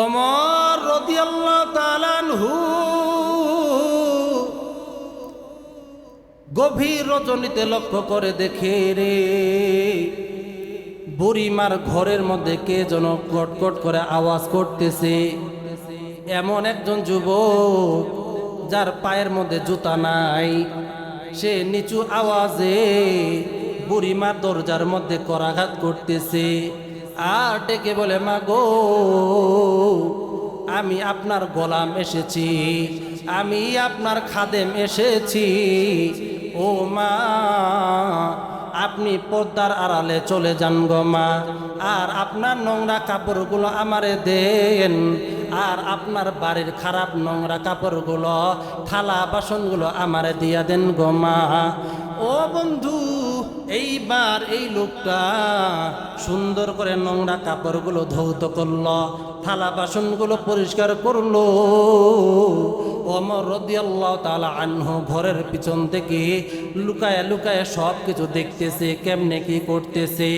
ওমর রদিয়াল্লাহ তালানহু গভীর রজনীতে লক্ষ্য করে দেখে রে, বুড়িমার ঘরের মধ্যে কে যেন কটকট করে আওয়াজ করতেছে। এমন একজন যুবক যার পায়ের মধ্যে জুতা নাই, সে নিচু আওয়াজে বুড়িমার দরজার মধ্যে করাঘাত করতেছে। আর ডেকে বলে, মা গো, আমি আপনার গোলাম এসেছি, আমি আপনার খাদেম এসেছি। ও মা, আপনি পর্দার আড়ালে চলে যান গো মা, আর আপনার নোংরা কাপড়গুলো আমারে দেন, আর আপনার বাড়ির খারাপ নোংরা কাপড়গুলো, থালা বাসনগুলো আমারে দিয়া দেন গো মা। ও বন্ধু এইবার এই লোকটা সুন্দর করে নোংরা কাপড়গুলো ধৌত করল, থালা বাসনগুলো পরিষ্কার করল। অমর রদিয়াল্লাহ তালা আনহু ঘরের পিছন থেকে লুকায় লুকায় সব কিছু দেখতেছে, কেমনে কি করতেছে।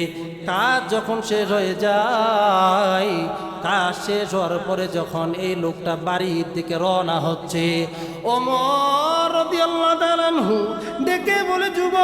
কাজ যখন শেষ হয়ে যায়, কাজ শেষ হওয়ার পরে যখন এই লোকটা বাড়ির দিকে রওনা হচ্ছে অমর রদিয়াল্লাহ তালা আনহু ডেকে বলে, যুবক,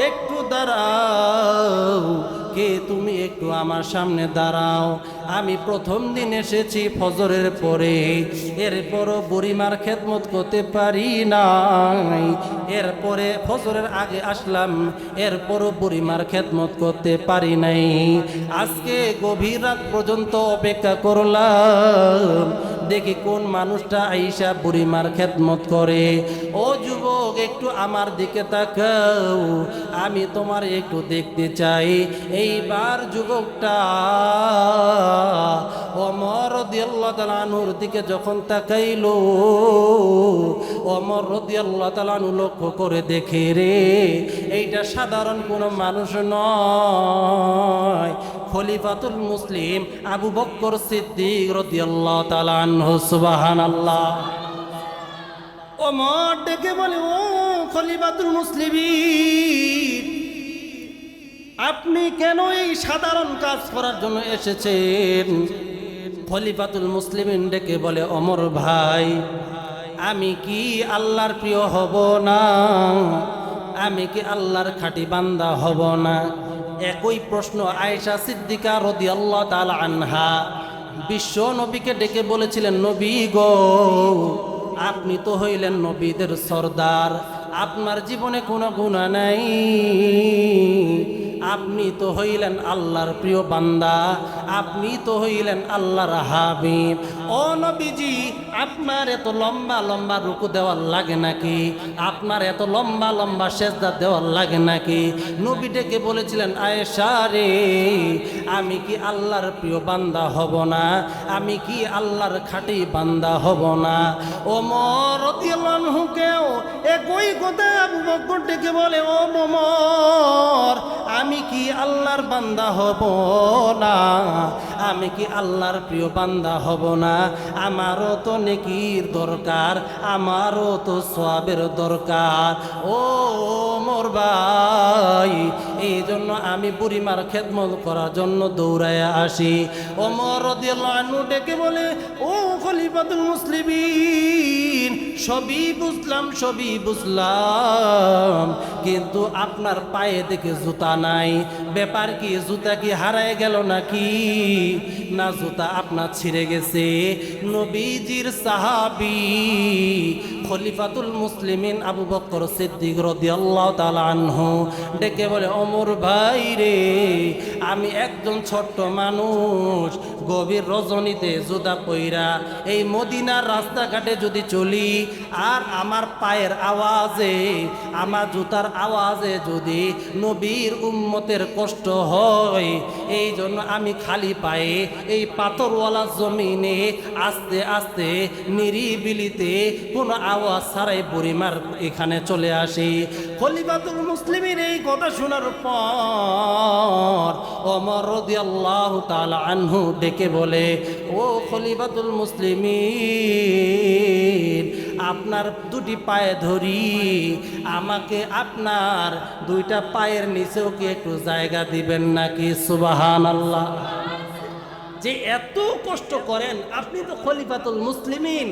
একটু দাঁড়াও। কে তুমি? একটু আমার সামনে দাঁড়াও। আমি প্রথম দিন এসেছি ফজরের পরে। এরপরও বুড়িমার খেদমত করতে পারি নাই। এরপরে ফজরের আগে আসলাম। এরপরও বুড়িমার খেদমত করতে পারি নাই। আজকে গভীর রাত পর্যন্ত অপেক্ষা করলাম। দেখি কোন মানুষটা আইসা বুড়িমার খেদমত করে। ও যুবক, একটু আমার দিকে তাকাও, আমি তোমার একটু দেখতে চাই। এইবার যুবকটা অমর তালানুর দিকে যখন অমর তালানু লক্ষ্য করে দেখে রে, এইটা সাধারণ কোনো মানুষ নয়। খলিফাতুল মুসলিম আবু বক্কর সিদ্দিক রদিয়াল্লাহ তালানহু সুবহানাল্লাহ। ওমর ডেকে বলে, ও খলিফাতুল মুসলিম আপনি কেন এই সাধারণ কাজ করার জন্য এসেছেন? খলিফাতুল মুসলিমিন ডেকে বলে, অমর ভাই, আমি কি আল্লাহর প্রিয় হব না? আমি কি আল্লাহর খাঁটি বান্দা হব না? একই প্রশ্ন আয়েশা সিদ্দিকা রদি আল্লাহ তাল আনহা বিশ্ব নবীকে ডেকে বলেছিলেন, নবী গো, আপনি তো হইলেন নবীদের সর্দার। আপনার জীবনে কোনো গুণা নাই। আপনি তো হইলেন আল্লাহর প্রিয় বান্দা আপনি তো হইলেন আল্লাহর হাবিব। ও আপনার এত লম্বা লম্বা রুকু দেওয়ার লাগে নাকি? আপনার এত লম্বা লম্বা সেজদা দেওয়ার লাগে নাকি? নবী ডেকে বলেছিলেন, আয়েশা রে, আমি কি আল্লাহর প্রিয় বান্দা হব না? আমি কি আল্লাহর খাঁটি বান্দা হব না? ও মরতিয়ালহুকেও একই কথা বকর ডেকে বলে, ও মোমর আমি কি আল্লাহর বান্দা হব না? আমি কি আল্লাহর প্রিয় বান্দা হব না? আমারও তো নেকির দরকার, আমারও তো সবের দরকার। ও মোর ভাই এই জন্য আমি বুড়িমার খেদমত করার জন্য দৌড়ায় আসি। ও মর আনু ডেকে বলে, ও খলিফাতুল মুসলিমিন, সবই বুঝলাম সবই বুঝলাম। কিন্তু আপনার পায়ে দেখে জুতা নাই। ব্যাপার কি, জুতা কি হারায় গেল নাকি? না, জুতা আপনার ছিঁড়ে গেছে। নবীজির সাহাবি খলিফাতুল মুসলিমিন আবু বকর সিদ্দিক রদিয়াল্লাহ তাআলা আনহু ডেকে বলে, অমর ভাই রে, আমি একজন ছোট্ট মানুষ, গভীর রজনীতে জুদা পইরা এই মদিনার রাস্তাঘাটে যদি চলি, আর আমার পায়ের আওয়াজে আমার জুতার আওয়াজে যদি নবীর উম্মতের কষ্ট হয়, এই জন্য আমি খালি পায়ে এই পাথরওয়ালা জমিনে আস্তে আস্তে নিরিবিলিতে কোনো আওয়াজ ছাড়াই বুড়িমার এখানে চলে আসি। খলিফাতুল মুসলিমের এই কথা শোনার পর অমর রদিয়াল্লাহু তাআলা আনহু ডেকে বলে, ও খলিফাতুল মুসলিমিন আপনার দুটি পায়ে ধরি। আমাকে আপনার দুইটা পায়ের নিচেও কি একটু জায়গা দিবেন নাকি? সুবাহান আল্লাহ যে এত কষ্ট করেন, আপনি তো খলিফাতুল মুসলিমিন।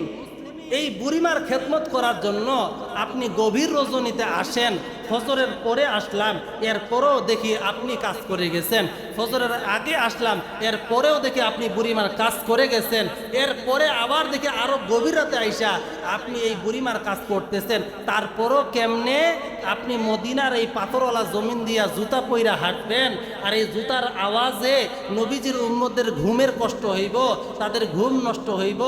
এই বুড়িমার খেদমত করার জন্য আপনি গভীর রজনীতে আসেন। ফজরের পরে আসলাম, এরপরেও দেখি আপনি কাজ করে গেছেন। ফজরের আগে আসলাম এর পরেও দেখি আপনি বুড়িমার কাজ করে গেছেন। এরপরে আবার দেখি আরও গভীর রাতে আইসা আপনি এই বুড়িমার কাজ করতেছেন। তারপরও কেমনে আপনি মদিনার এই পাথরওয়ালা জমিন দিয়া জুতা পইরা হাঁটবেন আর এই জুতার আওয়াজে নবীজির উম্মদের ঘুমের কষ্ট হইব, তাদের ঘুম নষ্ট হইব।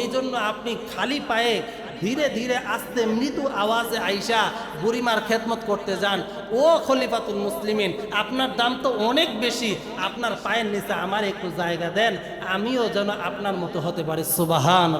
এই জন্য আপনি খালি পায়ে ধীরে ধীরে আস্তে মৃত আওয়াজে আইসা বুড়িমার খেদমত করতে যান। ও খলিফাতুল মুসলিমিন, আপনার দাম তো অনেক বেশি। আপনার পায়ের নিচে আমার একটু জায়গা দেন। আমিও যেন আপনার মতো হতে পারি। সুবাহান